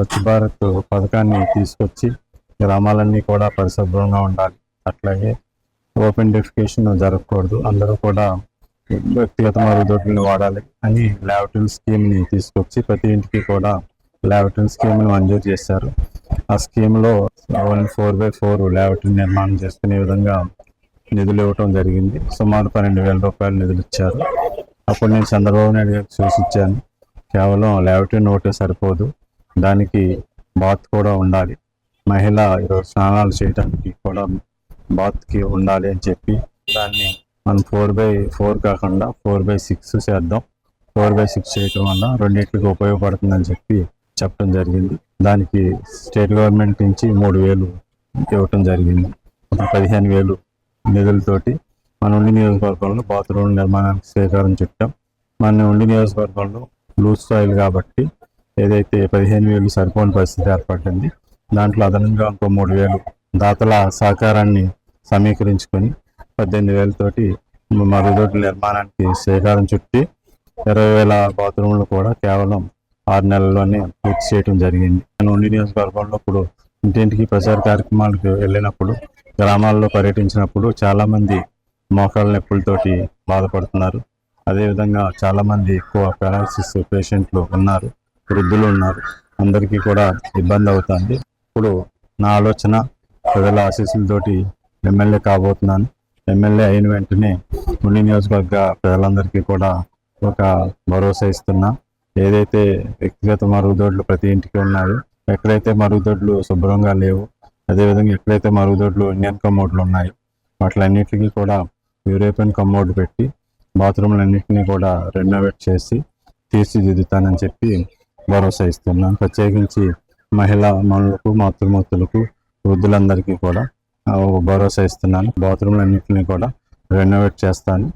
స్వచ్ఛ భారత్ పథకాన్ని తీసుకొచ్చి గ్రామాలన్నీ కూడా పరిశుభ్రంగా ఉండాలి. అట్లాగే ఓపెన్ డెఫికేషన్ జరగకూడదు. అందరూ కూడా వ్యక్తిగత మరుగుదొడ్లను వాడాలి అని ల్యాబిటల్ స్కీమ్ని తీసుకొచ్చి ప్రతి ఇంటికి కూడా ల్యాబిటల్ స్కీమ్ని మంజూరు చేశారు. ఆ స్కీమ్లో ఓన్లీ ఫోర్ బై ఫోర్ ల్యాబిటల్ నిర్మాణం చేసుకునే విధంగా నిధులు ఇవ్వటం జరిగింది. సుమారు పన్నెండు వేల రూపాయలు నిధులు ఇచ్చారు. అప్పుడు నేను చంద్రబాబు నాయుడు గారికి సూచించాను కేవలం ల్యాబిటరీ నోటే సరిపోదు. దానికి బాత్ కూడా ఉండాలి. మహిళ ఈరోజు స్నానాలు చేయడానికి కూడా బాత్కి ఉండాలి అని చెప్పి దాన్ని మనం ఫోర్ బై ఫోర్ కాకుండా ఫోర్ బై సిక్స్ చేద్దాం. ఫోర్ బై సిక్స్ చేయటం వల్ల రెండింటికి ఉపయోగపడుతుందని చెప్పి చెప్పడం జరిగింది. దానికి స్టేట్ గవర్నమెంట్ నుంచి మూడు వేలు ఇవ్వటం జరిగింది. పదిహేను వేలు నిధులతోటి మన ఉండి నియోజకవర్గంలో బాత్రూమ్ నిర్మాణానికి శ్రీకారం చుట్టాం మన ఉండి నియోజకవర్గంలో లూజ్ సాయిల్ కాబట్టి ఏదైతే పదిహేను వేలు సరిపోని పరిస్థితి ఏర్పడింది దాంట్లో అదనంగా ఇంకో మూడు వేలు దాతల సహకారాన్ని సమీకరించుకొని పద్దెనిమిది వేలతోటి మరుగుదొడ్ల నిర్మాణానికి శ్రీకారం చుట్టి ఇరవై వేల బాత్రూమ్లు కూడా కేవలం ఆరు నెలల్లోనే పూర్తి చేయడం జరిగింది. నేను ఉండి నియోజకవర్గంలో ఇప్పుడు ఇంటింటికి ప్రచార కార్యక్రమాలకు వెళ్ళినప్పుడు గ్రామాల్లో పర్యటించినప్పుడు చాలామంది మోకాళ్ళ నొప్పులతోటి బాధపడుతున్నారు. అదేవిధంగా చాలామంది ఎక్కువ పారాలసిస్ పేషెంట్లు ఉన్నారు. వృద్ధులు ఉన్నారు అందరికీ కూడా ఇబ్బంది అవుతుంది. ఇప్పుడు నా ఆలోచన ప్రజల ఆశీస్సులతోటి ఎమ్మెల్యే కాబోతున్నాను. ఎమ్మెల్యే అయిన వెంటనే ఉండి నియోజకవర్గ ప్రజలందరికీ కూడా ఒక భరోసా ఇస్తున్నా. ఏదైతే వ్యక్తిగత మరుగుదొడ్లు ప్రతి ఇంటికి ఉన్నాయో ఎక్కడైతే మరుగుదొడ్లు శుభ్రంగా లేవు అదేవిధంగా ఎక్కడైతే మరుగుదొడ్లు ఇండియన్ కమోడ్లు ఉన్నాయి వాటిలన్నిటికీ కూడా యూరోపియన్ కమోడ్ పెట్టి బాత్రూమ్లన్నింటినీ కూడా రెనోవేట్ చేసి తీర్చిదిద్దుతానని చెప్పి భరోసా ఇస్తున్నాను. ప్రత్యేకించి మహిళా మనులకు మాతృమూర్తులకు వృద్ధులందరికీ కూడా భరోసా ఇస్తున్నాను. బాత్రూమ్లన్నింటినీ కూడా రెనోవేట్ చేస్తాను.